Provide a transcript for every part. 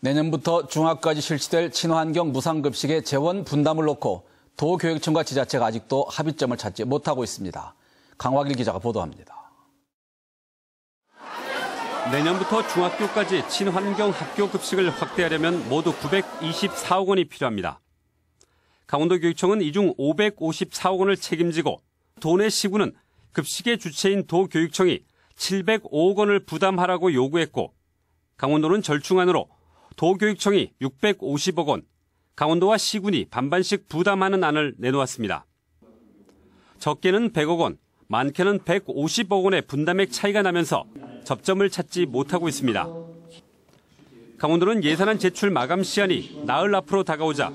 내년부터 중학까지 실시될 친환경 무상급식의 재원 분담을 놓고 도교육청과 지자체가 아직도 합의점을 찾지 못하고 있습니다. 강화길 기자가 보도합니다. 내년부터 중학교까지 친환경 학교 급식을 확대하려면 모두 924억 원이 필요합니다. 강원도교육청은 이 중 554억 원을 책임지고 도내 시군은 급식의 주체인 도교육청이 705억 원을 부담하라고 요구했고 강원도는 절충안으로 도교육청이 650억 원, 강원도와 시군이 반반씩 부담하는 안을 내놓았습니다. 적게는 100억 원, 많게는 150억 원의 분담액 차이가 나면서 접점을 찾지 못하고 있습니다. 강원도는 예산안 제출 마감 시한이 나흘 앞으로 다가오자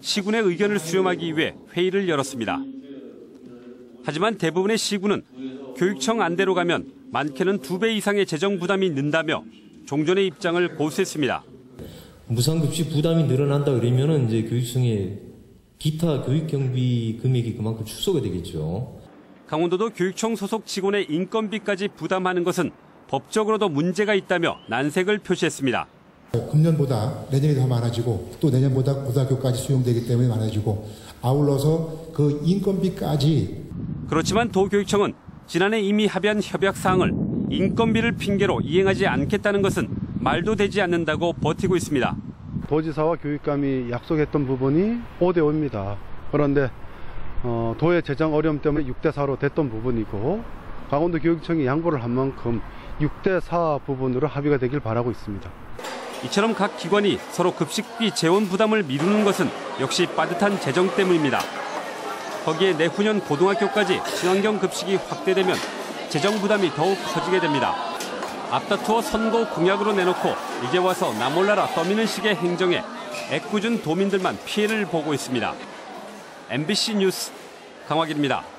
시군의 의견을 수렴하기 위해 회의를 열었습니다. 하지만 대부분의 시군은 교육청 안대로 가면 많게는 두 배 이상의 재정 부담이 는다며 종전의 입장을 고수했습니다. 무상급식 부담이 늘어난다 그러면은 이제 교육청의 기타 교육 경비 금액이 그만큼 축소가 되겠죠. 강원도도 교육청 소속 직원의 인건비까지 부담하는 것은 법적으로도 문제가 있다며 난색을 표시했습니다. 금년보다 내년이 더 많아지고 또 내년보다 고등학교까지 수용되기 때문에 많아지고 아울러서 그 인건비까지 그렇지만 도교육청은 지난해 이미 합의한 협약 사항을 인건비를 핑계로 이행하지 않겠다는 것은 말도 되지 않는다고 버티고 있습니다. 도지사와 교육감이 약속했던 부분이 5대 5입니다. 그런데 어, 도의 재정 어려움 때문에 6대 4로 됐던 부분이고 강원도 교육청이 양보를 한 만큼 6대 4 부분으로 합의가 되길 바라고 있습니다. 이처럼 각 기관이 서로 급식비 재원 부담을 미루는 것은 역시 빠듯한 재정 때문입니다. 거기에 내후년 고등학교까지 친환경 급식이 확대되면 재정 부담이 더욱 커지게 됩니다. 앞다투어 선거 공약으로 내놓고 이제 와서 나몰라라 떠미는 식의 행정에 애꿎은 도민들만 피해를 보고 있습니다. MBC 뉴스 강화길입니다.